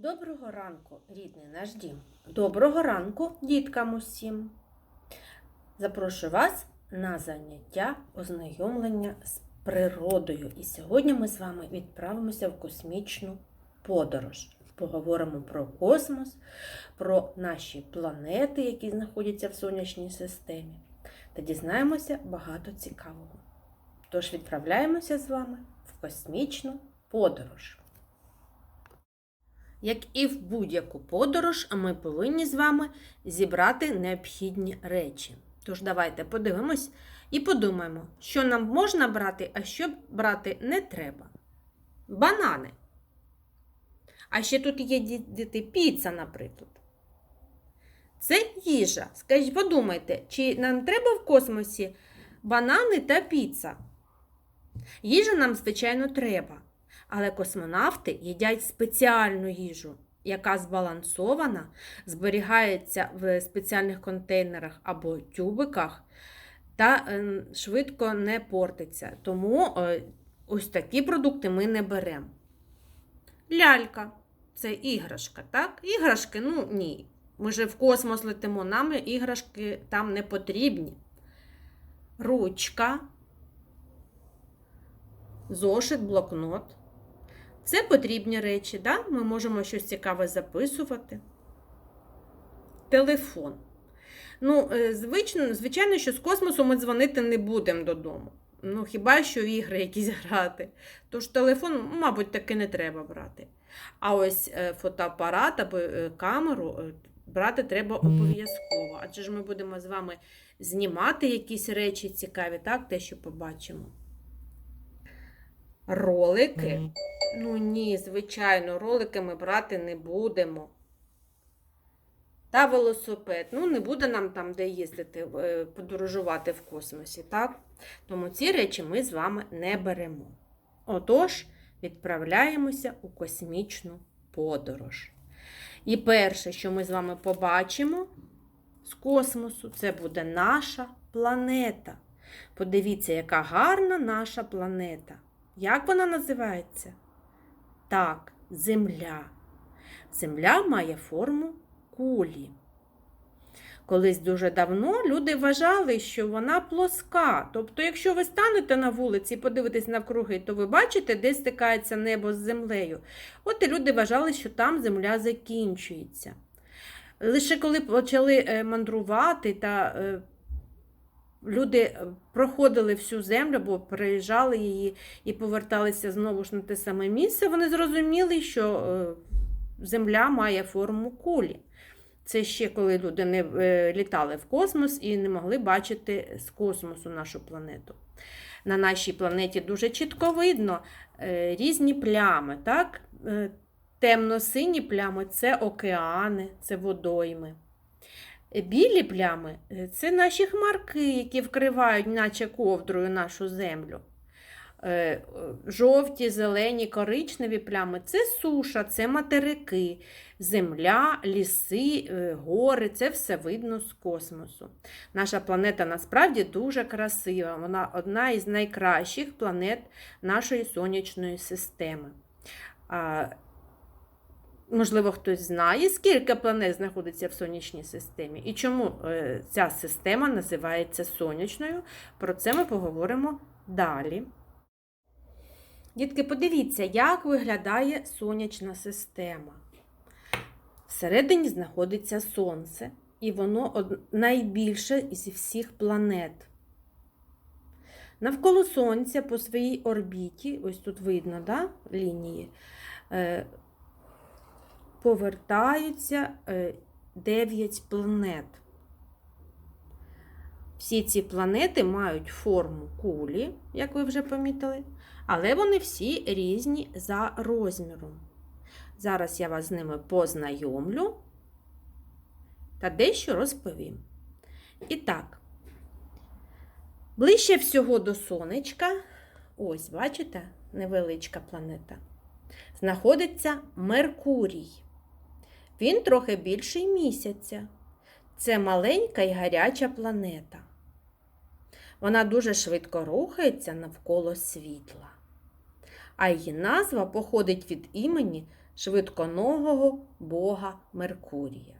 Доброго ранку, рідний наш дім. Доброго ранку, діткам усім. Запрошую вас на заняття ознайомлення з природою. І сьогодні ми з вами відправимося в космічну подорож. Поговоримо про космос, про наші планети, які знаходяться в сонячній системі, та дізнаємося багато цікавого. Тож відправляємося з вами в космічну подорож. Як і в будь-яку подорож, ми повинні з вами зібрати необхідні речі. Тож давайте подивимось і подумаємо, що нам можна брати, а що брати не треба. Банани. А ще тут є діти піца, наприклад. Це їжа. Скажіть, подумайте, чи нам треба в космосі банани та піца? Їжа нам, звичайно, треба. Але космонавти їдять спеціальну їжу, яка збалансована, зберігається в спеціальних контейнерах або тюбиках та е, швидко не портиться. Тому е, ось такі продукти ми не беремо. Лялька це іграшка, так? Іграшки, ну ні. Ми же в космос летимо, нам іграшки там не потрібні. Ручка, зошит, блокнот. Це потрібні речі, да? ми можемо щось цікаве записувати. Телефон. Ну, е, звично, Звичайно, що з космосу ми дзвонити не будемо додому. Ну, хіба що в ігри якісь грати. Тож телефон, мабуть, таки не треба брати. А ось е, фотоапарат або е, камеру брати треба обов'язково. Адже ж ми будемо з вами знімати якісь речі цікаві, так, те, що побачимо. Ролики. Ну ні, звичайно, ролики ми брати не будемо. Та велосипед. Ну, не буде нам там, де їздити, подорожувати в космосі, так? Тому ці речі ми з вами не беремо. Отож, відправляємося у космічну подорож. І перше, що ми з вами побачимо з космосу, це буде наша планета. Подивіться, яка гарна наша планета. Як вона називається? Так, Земля. Земля має форму кулі. Колись дуже давно люди вважали, що вона плоска. Тобто, якщо ви станете на вулиці і подивитесь навкруги, то ви бачите, де стикається небо з землею. От і люди вважали, що там земля закінчується. Лише коли почали мандрувати та люди проходили всю землю, бо переїжджали її і поверталися знову ж на те саме місце, вони зрозуміли, що земля має форму кулі. Це ще коли люди не літали в космос і не могли бачити з космосу нашу планету. На нашій планеті дуже чітко видно різні плями. так? Темно-сині плями це океани, це водойми. Білі плями це наші хмарки, які вкривають, наче ковдрою, нашу землю. Жовті, зелені, коричневі плями це суша, це материки, земля, ліси, гори це все видно з космосу. Наша планета насправді дуже красива. Вона одна із найкращих планет нашої сонячної системи. Можливо, хтось знає, скільки планет знаходиться в сонячній системі і чому ця система називається сонячною. Про це ми поговоримо далі. Дітки, подивіться, як виглядає сонячна система. Всередині знаходиться Сонце, і воно найбільше зі всіх планет. Навколо Сонця по своїй орбіті, ось тут видно да, лінії, повертаються 9 планет. Всі ці планети мають форму кулі, як ви вже помітили, але вони всі різні за розміром. Зараз я вас з ними познайомлю та дещо розповім. І так, ближче всього до сонечка, ось, бачите, невеличка планета, знаходиться Меркурій. Він трохи більший місяця. Це маленька і гаряча планета. Вона дуже швидко рухається навколо світла. А її назва походить від імені швидконогого бога Меркурія.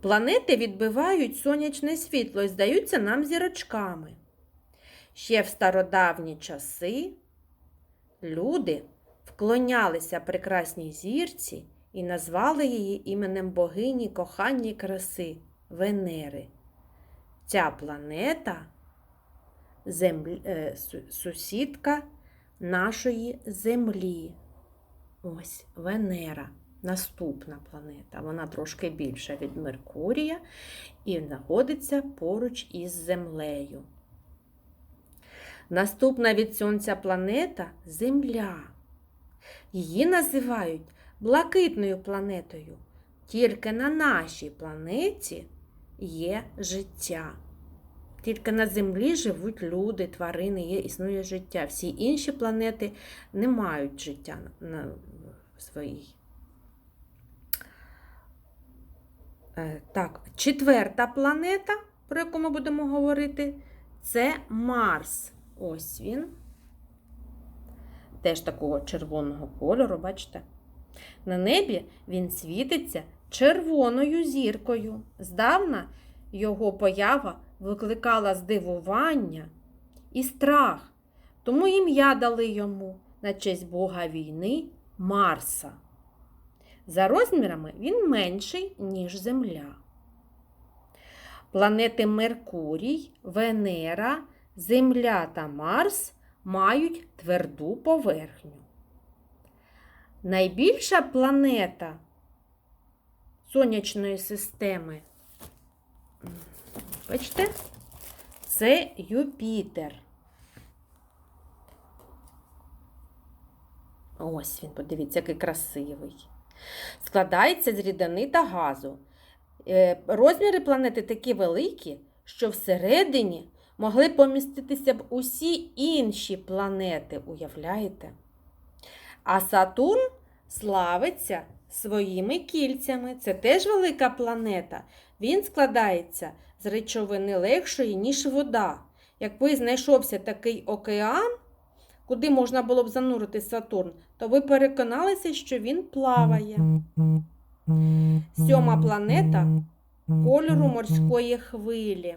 Планети відбивають сонячне світло і здаються нам зірочками. Ще в стародавні часи люди вклонялися прекрасній зірці і назвали її іменем богині кохання краси Венери. Ця планета землі, е, сусідка нашої Землі. Ось Венера. Наступна планета. Вона трошки більша від Меркурія і знаходиться поруч із Землею. Наступна від Сонця планета Земля. Її називають блакитною планетою. Тільки на нашій планеті є життя. Тільки на Землі живуть люди, тварини, є, існує життя. Всі інші планети не мають життя на, своїй. Е, Так, четверта планета, про яку ми будемо говорити, це Марс. Ось він. Теж такого червоного кольору, бачите? На небі він світиться червоною зіркою. Здавна його поява викликала здивування і страх, тому ім'я дали йому на честь Бога війни Марса. За розмірами він менший, ніж Земля. Планети Меркурій, Венера, Земля та Марс мають тверду поверхню. Найбільша планета сонячної системи, бачите, це Юпітер. Ось він, подивіться, який красивий. Складається з рідини та газу. Е, Розміри планети такі великі, що всередині могли поміститися б усі інші планети, уявляєте? А Сатурн славиться своїми кільцями. Це теж велика планета. Він складається з речовини легшої, ніж вода. Якби знайшовся такий океан, куди можна було б занурити Сатурн, то ви переконалися, що він плаває. Сьома планета кольору морської хвилі.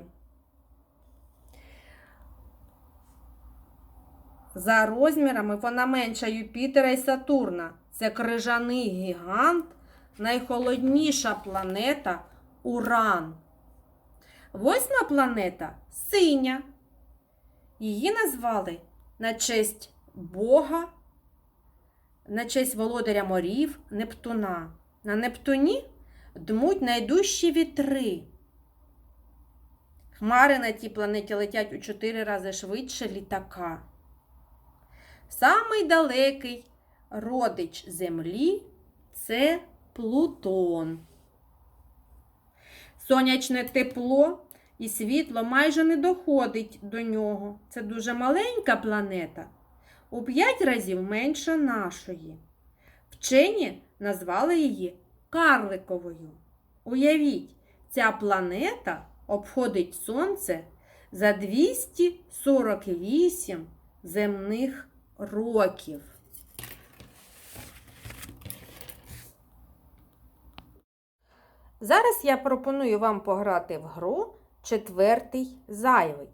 За розмірами вона менша Юпітера і Сатурна. Це крижаний гігант, найхолодніша планета Уран. Восьма планета синя. Її назвали на честь Бога, на честь володаря морів Нептуна. На Нептуні дмуть найдужчі вітри. Хмари на тій планеті летять у чотири рази швидше літака. Самий далекий родич Землі це Плутон. Сонячне тепло і світло майже не доходить до нього. Це дуже маленька планета, у 5 разів менша нашої. Вчені назвали її карликовою. Уявіть, ця планета обходить Сонце за 248 земних років. Зараз я пропоную вам пограти в гру четвертий зайвий.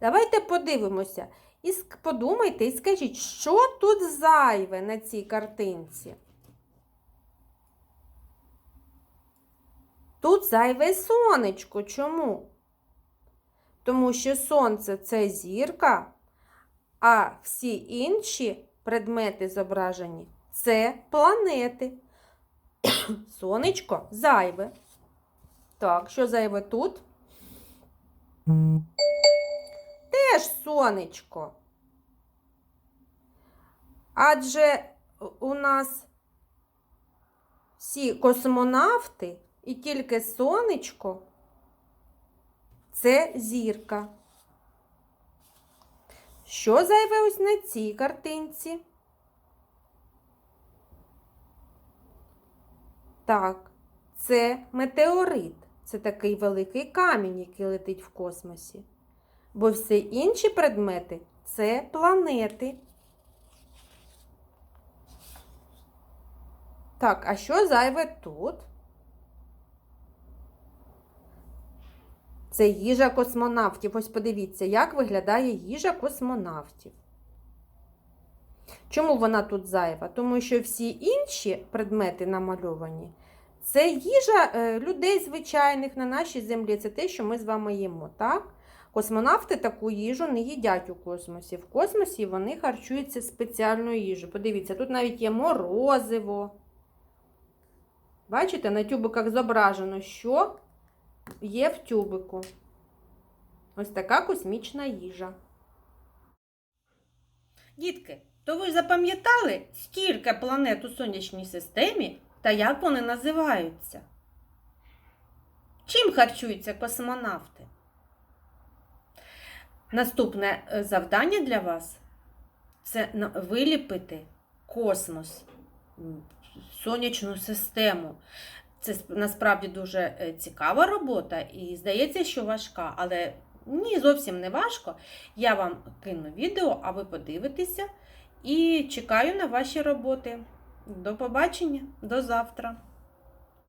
Давайте подивимося і подумайте і скажіть, що тут зайве на цій картинці. Тут зайве сонечко. Чому? Тому що сонце це зірка, а всі інші предмети зображені це планети. Сонечко зайве. Так, що зайве тут? Теж сонечко. Адже у нас всі космонавти і тільки сонечко це зірка. Що зайве ось на цій картинці? Так, це метеорит. Це такий великий камінь, який летить в космосі. Бо всі інші предмети це планети. Так, а що зайве тут? Це їжа космонавтів. Ось подивіться, як виглядає їжа космонавтів. Чому вона тут зайва? Тому що всі інші предмети намальовані. Це їжа е, людей звичайних на нашій землі. Це те, що ми з вами їмо. так? Космонавти таку їжу не їдять у космосі. В космосі вони харчуються спеціальною їжею. Подивіться, тут навіть є морозиво. Бачите, на тюбиках зображено, що є в тюбику. Ось така космічна їжа. Дітки, то ви запам'ятали, скільки планет у сонячній системі та як вони називаються? Чим харчуються космонавти? Наступне е, завдання для вас це виліпити космос, сонячну систему. Це насправді дуже е, цікава робота і здається, що важка, але ні, зовсім не важко. Я вам кину відео, а ви подивитеся і чекаю на ваші роботи. До побачення, до завтра!